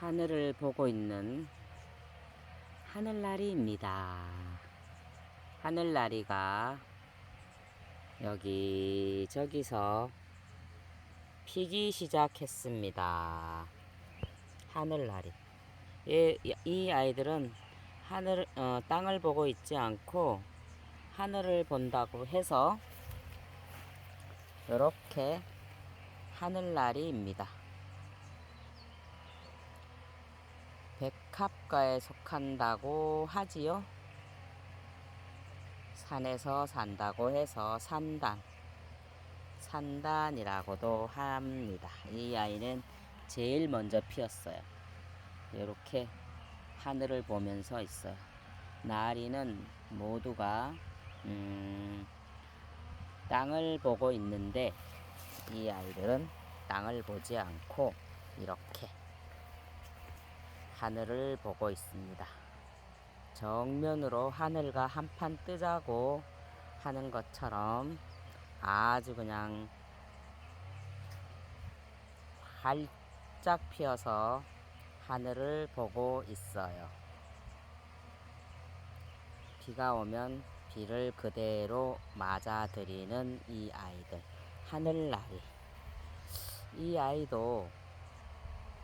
하늘을 보고 있는 하늘나리입니다. 하늘나리가 여기 저기서 피기 시작했습니다. 하늘나리. 이, 이 아이들은 하늘 어, 땅을 보고 있지 않고 하늘을 본다고 해서 이렇게 하늘나리입니다. 백합과에 속한다고 하지요. 산에서 산다고 해서 산단, 산단이라고도 합니다. 이 아이는 제일 먼저 피었어요. 이렇게 하늘을 보면서 있어요. 나리는 모두가 음, 땅을 보고 있는데 이 아이들은 땅을 보지 않고 이렇게 하늘을 보고 있습니다. 정면으로 하늘과 한판 뜨자고 하는 것처럼 아주 그냥 활짝 피어서 하늘을 보고 있어요. 비가 오면 비를 그대로 맞아들이는 이 아이들. 하늘나리. 이 아이도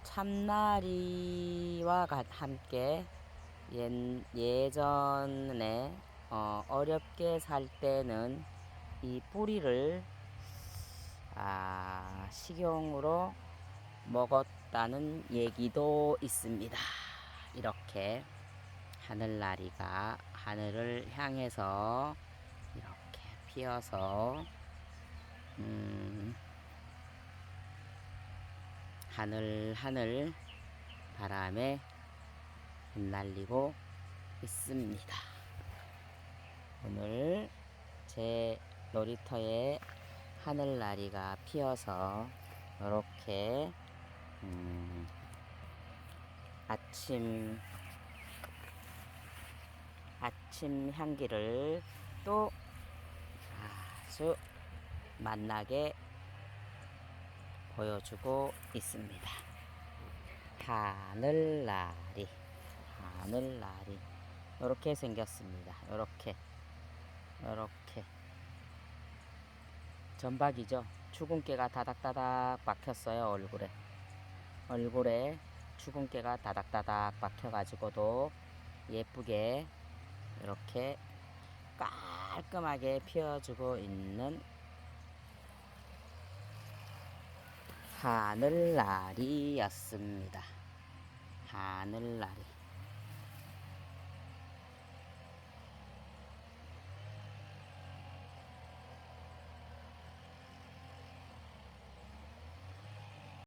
참나리와 가- 함께 예, 예전에 어, 어렵게 살 때는 이 뿌리를 아, 식용으로 먹었다는 얘기도 있습니다. 이렇게 하늘나리가 하늘을 향해서 이렇게 피어서 음, 하늘 하늘 바람에 흩날리고 있습니다. 오늘 제 놀이터에 하늘나리가 피어서 이렇게 음, 아침 아침 향기를 또 아주 만나게 보여주고 있습니다. 하늘나리, 하늘나리. 이렇게 생겼습니다. 이렇게, 이렇게. 전박이죠. 주근깨가 다닥다닥 박혔어요, 얼굴에. 얼굴에 주근깨가 다닥다닥 박혀가지고도 예쁘게 이렇게 깔끔하게 피워주고 있는 하늘나리였습니다. 하늘나리.